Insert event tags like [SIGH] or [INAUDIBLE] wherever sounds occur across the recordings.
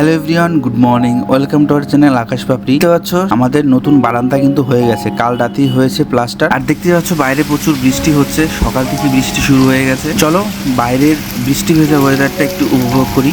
Hello everyone, good morning. Welcome to our channel Akash Papri. দেখতে পাচ্ছ, আমাদের নতুন বারান্দা কিন্তু হয়ে গেছে। কাল রাতেই হয়েছে প্লাস্টার। আর দেখতে পাচ্ছ, বাইরে প্রচুর বৃষ্টি হচ্ছে। সকাল থেকে বৃষ্টি শুরু হয়ে গেছে। চলো, বাইরের বৃষ্টি ভেজা ওয়েদারটা একটু উপভোগ করি।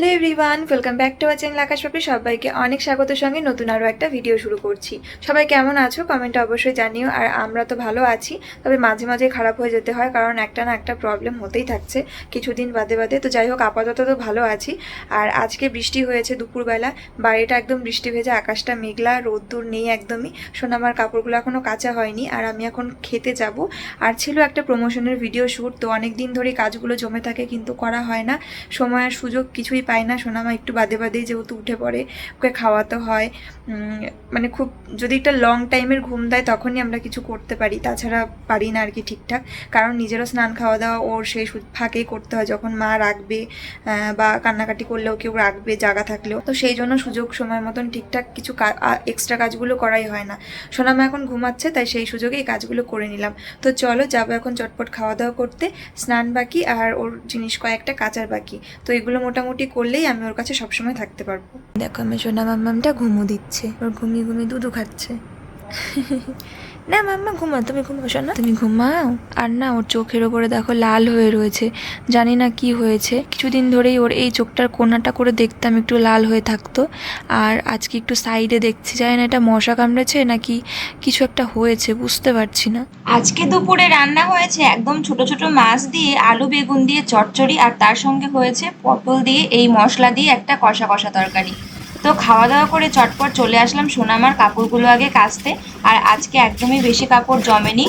Hello everyone welcome back to our channel Akash Papri সবাইকে অনেক স্বাগতের সঙ্গে নতুন আরও একটা ভিডিও শুরু করছি। সবাই কেমন আছো? কমেন্টে অবশ্যই জানিও। আর আমরা তো ভালো আছি, তবে মাঝে মাঝে খারাপ হয়ে যেতে হয়, কারণ একটা না একটা প্রবলেম হতেই থাকছে কিছুদিন বাদে বাদে। তো যাই হোক, আপাতত তো ভালো আছি। আর আজকে বৃষ্টি হয়েছে দুপুরবেলা, বাড়িটা একদম বৃষ্টি ভেজা, আকাশটা মেঘলা, রোদ্দুর নেই একদমই। সোনামার কাপড়গুলো এখনও কাঁচা হয়নি, আর আমি এখন খেতে যাব। আর ছিল একটা প্রমোশনের ভিডিও শ্যুট তো অনেক দিন ধরেই কাজগুলো জমে থাকে, কিন্তু করা হয় না। সময় আর সুযোগ কিছুই পাই না। সোনামা একটু বাদে বাদেই যেহেতু উঠে পড়ে, ওকে খাওয়াতে হয়। মানে খুব যদি একটা লং টাইমের ঘুম দেয় তখনই আমরা কিছু করতে পারি। তাছাড়া পারি না আর কি ঠিকঠাক। কারণ নিজেরও স্নান খাওয়া দাওয়া ওর সেই ফাঁকেই করতে হয়। যখন মা রাখবে বা কান্নাকাটি করলেও কেউ রাখবে জায়গা থাকলেও। তো সেই জন্য সুযোগ সময় মতন ঠিকঠাক কিছু এক্সট্রা কাজগুলো করাই হয় না। সোনামা এখন ঘুমাচ্ছে, তাই সেই সুযোগে এই কাজগুলো করে নিলাম। তো চলো যাব এখন চটপট খাওয়া দাওয়া করতে। স্নান বাকি আর ওর জিনিস কয়েকটা কাচার বাকি। তো এগুলো মোটামুটি করলেই আমি ওর কাছে সবসময় থাকতে পারব। দেখো, আমি সোনা মাম্মামটা ঘুমো দিচ্ছে। ওর ঘুমিয়ে ঘুমিয়ে দুধু খাচ্ছে। [LAUGHS] না মাম্মা ঘুমা তুমি ঘুমাও, শোনা। তুমি ঘুমাও। আর না, ওর চোখের ওপরে দেখো লাল হয়ে রয়েছে। জানি না কি হয়েছে। কিছুদিন ধরেই ওর এই চোখটার কোনাটা করে দেখতাম একটু লাল হয়ে থাকতো। আর আজকে একটু সাইডে দেখছি, জানি না এটা মশা কামড়েছে নাকি কিছু একটা হয়েছে, বুঝতে পারছি না। আজকে দুপুরে রান্না হয়েছে একদম ছোট ছোট মাছ দিয়ে আলু বেগুন দিয়ে চচ্চড়ি, আর তার সঙ্গে হয়েছে পটল দিয়ে এই মশলা দিয়ে একটা কষা কষা তরকারি। তো খাওয়া দাওয়া করে চটপট চলে আসলাম সোনামার কাপড়গুলো আগে কাচতে। আর আজকে একদমই বেশি কাপড় জমেনি।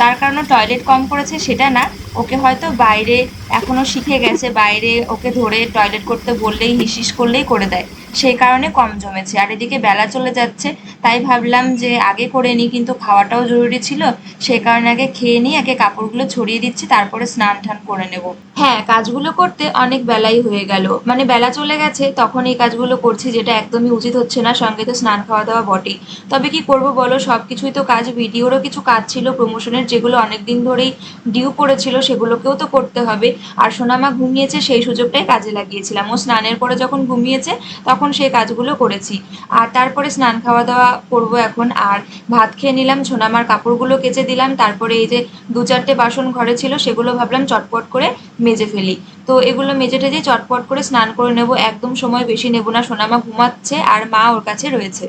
তার কারণে টয়লেট কম করেছে সেটা না। ওকে হয়তো বাইরে এখনও শিখে গেছে, বাইরে ওকে ধরে টয়লেট করতে বললেই, হিসিস করলেই করে দেয়। সেই কারণে কম জমেছে। আর এদিকে বেলা চলে যাচ্ছে, তাই ভাবলাম যে আগে করে নিই, কিন্তু খাওয়াটাও জরুরি ছিল। সেই কারণে আগে খেয়ে নিই আগে কাপড়গুলো ছড়িয়ে দিচ্ছি, তারপরে স্নান টান করে নেব। হ্যাঁ কাজগুলো করতে অনেক বেলাই হয়ে গেল। মানে বেলা চলে গেছে, তখন এই কাজগুলো করছি, যেটা একদমই উচিত হচ্ছে না, সঙ্গে তো স্নান খাওয়া দাওয়া বটেই। তবে কি করব বলো সব কিছুই তো কাজ, ভিডিওরও কিছু কাজ ছিল প্রমোশনের যেগুলো অনেক দিন ধরেই ডিউ পড়েছিল, সেগুলোকেও তো করতে হবে। আর সোনামা ঘুমিয়েছে, সেই সুযোগটাই কাজে লাগিয়েছিলাম। ও স্নানের পরে যখন ঘুমিয়েছে, তখন সেই কাজগুলো করেছি। আর তারপরে স্নান খাওয়া দাওয়া করব এখন। আর ভাত খেয়ে নিলাম ছোনামার কাপড়গুলো কেচে দিলাম। তারপরে এই যে দু চারটে বাসন ঘরে ছিল, সেগুলো ভাবলাম চটপট করে মেজে ফেলি। তো এগুলো মেজে টেজে চটপট করে স্নান করে নেব। একদম সময় বেশি নেব না, সোনামা ঘুমাচ্ছে আর মা ওর কাছে রয়েছে।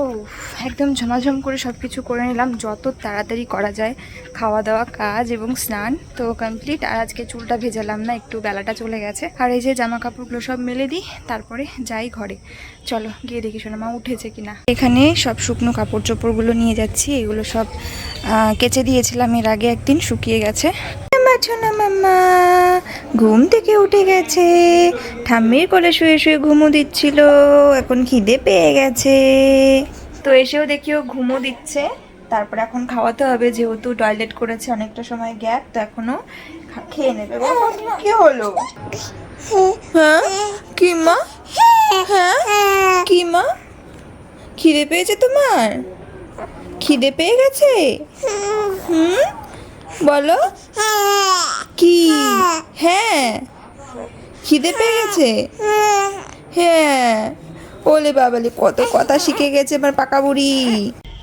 ও একদম ঝমাঝম করে সব কিছু করে নিলাম। যত তাড়াতাড়ি করা যায় খাওয়া দাওয়া কাজ এবং স্নান, তো কমপ্লিট আর আজকে চুলটা ভেজালাম না, একটু বেলাটা চলে গেছে। আর এই যে জামা কাপড়গুলো সব মেলে দিই, তারপরে যাই ঘরে। চলো, গিয়ে দেখি শোনা মা উঠেছে কিনা। এখানে সব শুকনো কাপড় চোপড়গুলো নিয়ে যাচ্ছি, এগুলো সব কেচে দিয়েছিলাম, এর আগে একদিন শুকিয়ে গেছে। না, মাম্মা? ঘুম থেকে উঠে গেছে। ঠাম্মির কোলে শুয়ে শুয়ে ঘুমো দিচ্ছিল, এখন খিদে পেয়ে গেছে। তো এসেও দেখিও ঘুমো দিচ্ছে। তারপর এখন খাওয়াতে হবে, যেহেতু টয়লেট করেছে অনেকটা সময় গ্যাপ, তো এখনও খেয়ে নেবে। কি হলো? হ্যাঁ? কি মা? হ্যাঁ? কি মা? খিদে পেয়েছে তোমার? খিদে পেয়ে গেছে? হুম? বলো। কি? হ্যাঁ। খিদে পেয়ে গেছে? হ্যাঁ। ওলে বাবালে, কত কথা শিখে গেছে আমার পাকা বুড়ি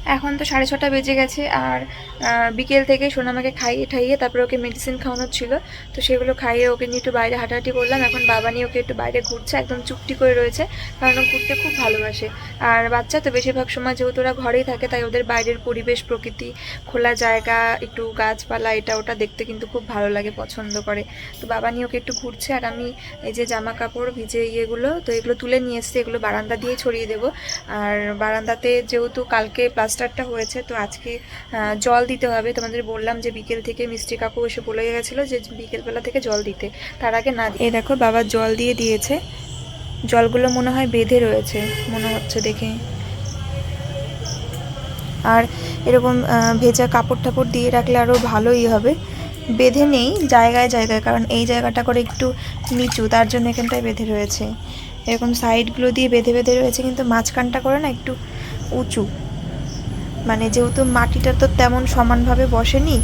এখন তো সাড়ে ছটা বেজে গেছে আর বিকেল থেকে সোনামাকে খাইয়ে ঠাইয়ে তারপরে ওকে মেডিসিন খাওয়ানোর ছিল। তো সেগুলো খাইয়ে ওকে নিয়ে একটু বাইরে হাঁটাহাঁটি করলাম। এখন বাবা নিয়ে ওকে একটু বাইরে ঘুরছে, একদম চুপটি করে রয়েছে, কারণ ও ঘুরতে খুব ভালোবাসে। আর বাচ্চা তো বেশিরভাগ সময় যেহেতু ওরা ঘরেই থাকে, তাই ওদের বাইরের পরিবেশ, প্রকৃতি, খোলা জায়গা, একটু গাছপালা, এটা ওটা দেখতে কিন্তু খুব ভালো লাগে, পছন্দ করে। তো বাবা নিয়ে ওকে একটু ঘুরছে, আর আমি এই যে জামা কাপড় ভিজে ইয়েগুলো, তো এগুলো তুলে নিয়ে এসছি, এগুলো বারান্দা দিয়ে ছড়িয়ে দেবো। আর বারান্দাতে যেহেতু কালকে প্লাস্টারটা হয়েছে, তো আজকে জল দিতে হবে। তোমাদের বললাম যে বিকেল থেকে মিষ্টি কাকু এসে বলে গেছিল যে বিকেলবেলা থেকে জল দিতে। তার আগে না এই দেখো, বাবা জল দিয়ে দিয়েছে। জলগুলো মনে হয় বেঁধে রয়েছে, মনে হচ্ছে দেখে। আর এরকম ভেজা কাপড় টাপড় দিয়ে রাখলে আরও ভালোই হবে। বেঁধে নেই, জায়গায় জায়গায়, কারণ এই জায়গাটা করে একটু নিচু, তার জন্য এখানটায় বেঁধে রয়েছে। এরকম সাইডগুলো দিয়ে বেঁধে বেঁধে রয়েছে, কিন্তু মাঝখানটা করে না একটু উঁচু। মানে যেহেতু মাটিটা তো তেমন সমানভাবে বসেনি,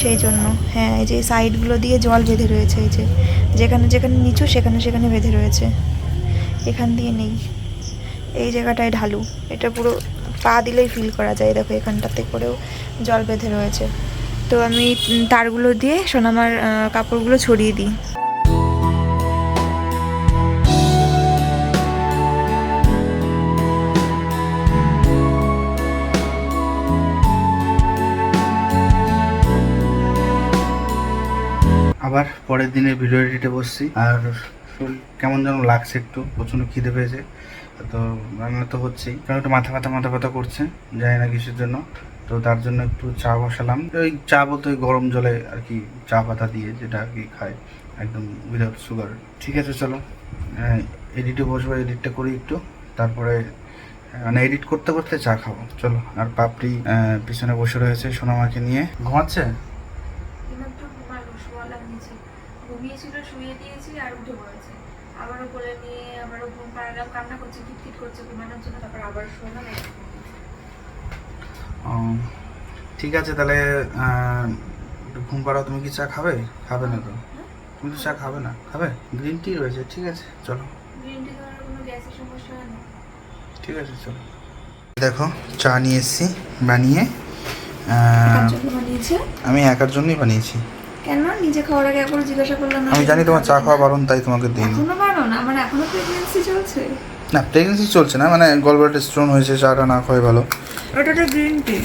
সেই জন্য। হ্যাঁ এই যে সাইডগুলো দিয়ে জল বেঁধে রয়েছে, এই যে যেখানে যেখানে নিচু সেখানে সেখানে বেঁধে রয়েছে। এখান দিয়ে নেই। এই জায়গাটায় ঢালু। এটা পুরো পা দিলেই ফিল করা যায়, দেখো এখানটাতে করেও জল বেঁধে রয়েছে। তো আমি তারগুলো দিয়ে সোনামার কাপড়গুলো ছড়িয়ে দিই। আবার পরের দিনের ভিডিও এডিটে বসছি। আর কেমন যেন লাগছে একটু, প্রচণ্ড খিদে পেয়েছে। তো রান্না তো হচ্ছেই। কারণ একটু মাথা ব্যথা মাথা ব্যথা করছে, জানি না কিসের জন্য। তো তার জন্য একটু চা বসালাম। ওই চা বলতে গরম জলে আর কি চা পাতা দিয়ে যেটা আর কি খায়, একদম উইদাউট সুগার ঠিক আছে, চলো। এডিটে বসবো এডিটটা করি একটু। তারপরে মানে এডিট করতে করতে চা খাব। চলো, আর পাপড়ি পিছনে বসে রয়েছে সোনামাকে নিয়ে। ঘুমাচ্ছে এইমাত্র ঘুমালো শোয়ালাম নিচে ঘুমিয়েছিল শুয়ে দিয়েছি আর উঠে পড়েছে। আবারও কোলে নিয়ে আবারও ঘুম পাড়ালাম কান্না করছে কিটকিট করছে ঘুমানোর জন্য তারপর আবার শোনাম ও, ঠিক আছে তাহলে ঘুম পাড়াও তুমি কি চা খাবে? খাবে না তো? তুমি তো চা খাবে না? খাবে? গ্রিন টি রয়েছে ঠিক আছে চলো। গ্রিন টি খাওয়ার কোনো গ্যাসের সমস্যা না। ঠিক আছে চলো। দেখো চা নিয়ে এসেছি বানিয়ে। আমি একার জন্যই বানিয়েছি। কেন? নিজে খাওয়ার আগে একবার জিজ্ঞাসা করলাম না আমি জানি তোমার চা খাওয়া বারণ তাই তোমাকে দিইনি। এখনও বারণ? আমার এখনও প্রেগনেন্সি চলছে। না প্রেগনেন্সি চলছে না মানে গলব্লাডার স্টোন হয়েছে চাটা না খাওয়াই ভালো। ওটা তো গ্রিন টি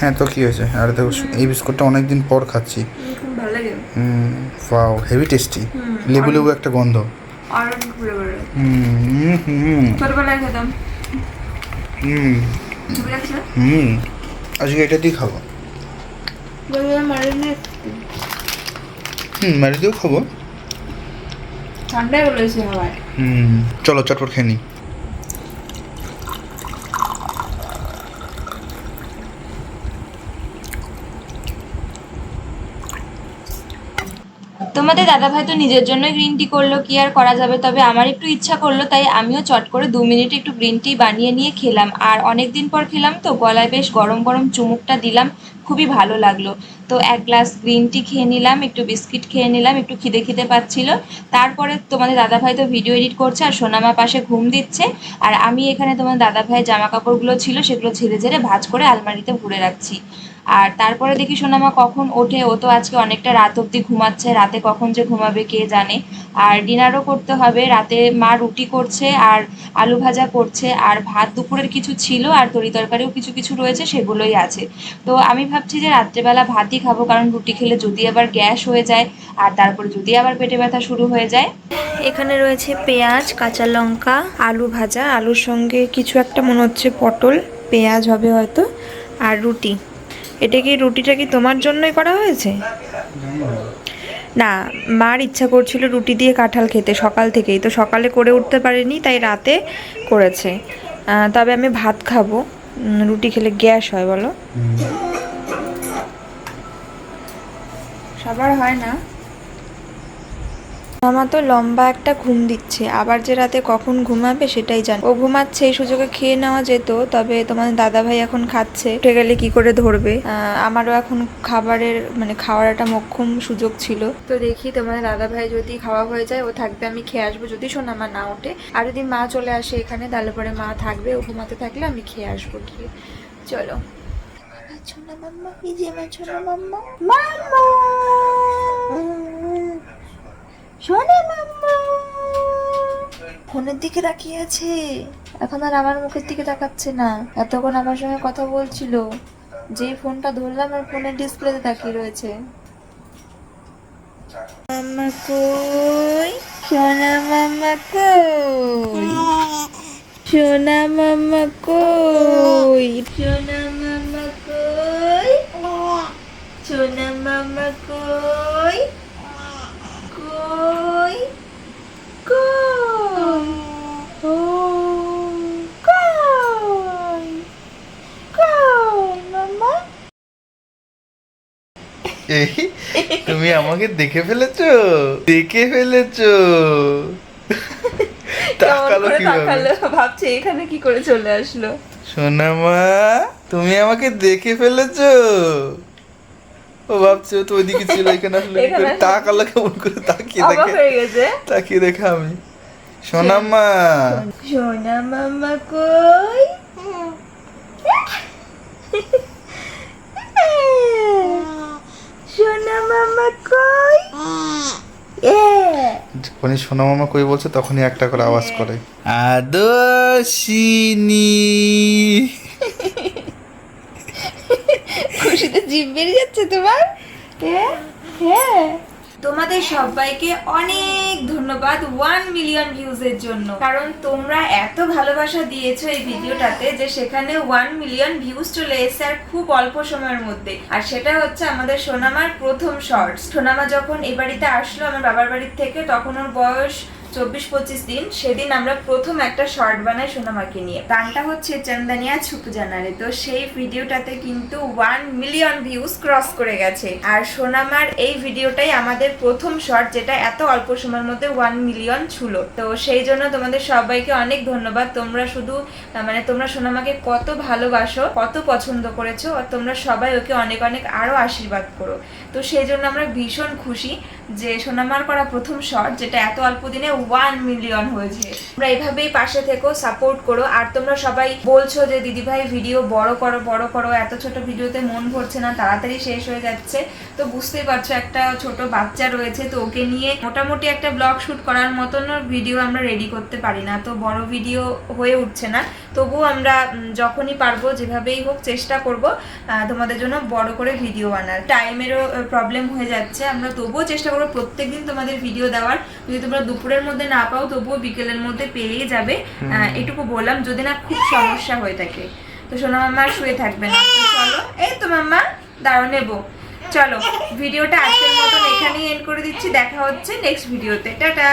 হ্যাঁ তো কি হয়েছে? আর দেখো এই বিস্কুটটা অনেক দিন পর খাচ্ছি। খুব ভালো লাগে? হুম ফাও হেভি টেস্টি লেবু লেবু একটা গন্ধ। অরেঞ্জ ফ্লেভারের হুম হুম। ছোটবেলায় খেতাম। হুম। হুম। আজকে এটা দিয়ে খাব। হুম মারি দিয়েও খাব। ঠান্ডা হলো এসে হাওয়ায় হুম চলো চটপট খেয়ে নিই তোমাদের দাদাভাই তো নিজের জন্য গ্রিন টি করল, কি আর করা যাবে? তবে আমার একটু ইচ্ছা করল, তাই আমিও চট করে দু মিনিটে একটু গ্রিন টি বানিয়ে নিয়ে খেলাম। আর অনেক দিন পর খেলাম তো, গলায় বেশ গরম গরম চুমুকটা দিলাম, খুবই ভালো লাগল। তো এক গ্লাস গ্রিন টি খেয়ে নিলাম, একটু বিস্কিট খেয়ে নিলাম, একটু খিদে খিদে পাচ্ছিল। তারপরে তোমাদের দাদাভাই তো ভিডিও এডিট করছে আর সোনামা পাশে ঘুম দিচ্ছে। আর আমি এখানে তোমার দাদাভাইয়ের জামা কাপড়গুলো ছিল, সেগুলো ঝেড়ে ঝেড়ে ভাঁজ করে আলমারিতে ভরে রাখছি। আর তারপরে দেখি সোনামা কখন ওঠে, ও তো আজকে অনেকটা রাত অবধি ঘুমাচ্ছে, রাতে কখন যে ঘুমাবে কে জানে। আর ডিনারও করতে হবে, রাতে মা রুটি করছে আর আলু ভাজা করছে, আর ভাত দুপুরের কিছু ছিল আর তরি তরকারিও কিছু কিছু রয়েছে, সেগুলোই আছে। তো আমি ভাবছি যে রাত্রেবেলা ভাতই খাব, কারণ রুটি খেলে যদি আবার গ্যাস হয়ে যায়, আর তারপরে যদি আবার পেটে ব্যথা শুরু হয়ে যায়। এখানে রয়েছে পেঁয়াজ, কাঁচা লঙ্কা, আলু ভাজা, আলুর সঙ্গে কিছু একটা মনে হচ্ছে পটল, পেঁয়াজ হবে হয়তো, আর রুটি। এটা কি রুটিটা কি তোমার জন্যই করা হয়েছে? না মার ইচ্ছা করছিল রুটি দিয়ে কাঁঠাল খেতে সকাল থেকেই তো সকালে করে উঠতে পারেনি তাই রাতে করেছে। তবে আমি ভাত খাব। রুটি খেলে গ্যাস হয় বলো। সবার হয় না? মামা তো লম্বা একটা ঘুম দিচ্ছে, আবার যে রাতে কখন ঘুমাবে সেটাই জানি। ও ঘুমাচ্ছে, এই সুযোগে খেয়ে নেওয়া যেত, তবে তোমাদের দাদা ভাই এখন খাচ্ছে। উঠে গেলে কি করে ধরবে? আমারও এখন খাবারের মানে খাওয়ার একটা মক্ষম সুযোগ ছিল। তো দেখি তোমাদের দাদা ভাই যদি খাওয়া হয়ে যায়, ও থাকবে, আমি খেয়ে আসব। যদি শোনা মা না ওঠে, আর যদি মা চলে আসে এখানে, তাহলে পরে মা থাকবে, ও ঘুমাতে থাকলে আমি খেয়ে আসব গিয়ে। চলো। মাম্মা আমার মাম্মা মাম্মা শোনে মাম্মা ফোনের দিকে তাকিয়ে এখন আর আমার মুখের দিকে তাকাচ্ছে না। এতক্ষণ আমার সঙ্গে কথা বলছিল। যে ফোনটা ধরলাম আর ফোনের ডিসপ্লেতে তাকিয়ে রয়েছে। কই? কই? সোনা মাম্মা কই? সোনা মাম্মা কই? সোনা কই কই? তুমি আমাকে দেখে ফেলেছো? দেখে ফেলেছো? তাকালো কীভাবে? ভাবছে এখানে কি করে চলে আসলো? সোনামা তুমি আমাকে দেখে ফেলেছো? ও ভাবছে তো ওইদিকে ছিল এখানে আসলে কি? তাকালো কেমন করে? তাকিয়ে দেখে। তাকিয়ে দেখে আমি। সোনামা সোনা মামা কই সোনা মামা কই যখনই সোনা মামা কই বলছে তখনই একটা করে আওয়াজ করে। আদর্শিনী। খুশিতে জিভ বেরিয়ে যাচ্ছে তোমার? হ্যাঁ? হ্যাঁ? তোমাদের সবাইকে অনেক ধন্যবাদ ওয়ান মিলিয়ন ভিউজের জন্য। কারণ তোমরা এত ভালোবাসা দিয়েছ এই ভিডিওটাতে যে সেখানে ওয়ান মিলিয়ন ভিউজ চলে এসেছে আর খুব অল্প সময়ের মধ্যে। আর সেটা হচ্ছে আমাদের সোনামার প্রথম শর্টস সোনামা যখন এ বাড়িতে আসলো আমার বাবার বাড়ির থেকে, তখন ওর বয়স চব্বিশ পঁচিশ দিন, সেদিন আমরা প্রথম একটা শর্ট বানাই সোনামাকে নিয়ে। গানটা হচ্ছে চন্দনিয়া ছুপ জানারে। তো সেই ভিডিওটাতে কিন্তু ওয়ান মিলিয়ন ভিউজ ক্রস করে গেছে। আর সোনামার এই ভিডিওটাই আমাদের প্রথম শর্ট, যেটা এত অল্প সময়ের মধ্যে ওয়ান মিলিয়ন ছিল। তো সেই জন্য তোমাদের সবাইকে অনেক ধন্যবাদ। তোমরা শুধু মানে তোমরা সোনামাকে কত ভালোবাসো, কত পছন্দ করেছ, আর তোমরা সবাই ওকে অনেক অনেক আরও আশীর্বাদ করো। তো সেই জন্য আমরা ভীষণ খুশি। যে সোনামার করা প্রথম শট যেটা এত অল্প দিনে ওয়ান মিলিয়ন হয়েছে। তোমরা এইভাবেই পাশে থেকো সাপোর্ট করো। আর তোমরা সবাই বলছো যে, দিদিভাই ভিডিও বড় করো বড় করো। এত ছোট ভিডিওতে মন ভরছে না, তাড়াতাড়ি শেষ হয়ে যাচ্ছে। তো বুঝতেই পারছ, একটা ছোট বাচ্চা রয়েছে। তো ওকে নিয়ে মোটামুটি একটা ব্লগ শুট করার মতন ভিডিও আমরা রেডি করতে পারি না। তো বড় ভিডিও হয়ে উঠছে না। তবুও আমরা যখনই পারব, যেভাবেই হোক চেষ্টা করব তোমাদের জন্য বড় করে ভিডিও বানার। টাইমেরও প্রবলেম হয়ে যাচ্ছে। আমরা তবুও চেষ্টা করব প্রত্যেকদিন তোমাদের ভিডিও দেওয়ার। যদি তোমরা দুপুরের মধ্যে না পাও তবুও বিকেলের মধ্যে পেয়ে যাবে। এটুকু বললাম যদি না খুব সমস্যা হয়ে থাকে। তো সোনা মাম্মা আর শুয়ে থাকবে না। তো চলো এই তো মাম্মা দাঁড়ো নেব। চলো ভিডিওটা আজকের মতন এখানেই এন্ড করে দিচ্ছি। দেখা হচ্ছে নেক্সট ভিডিওতে টাটা!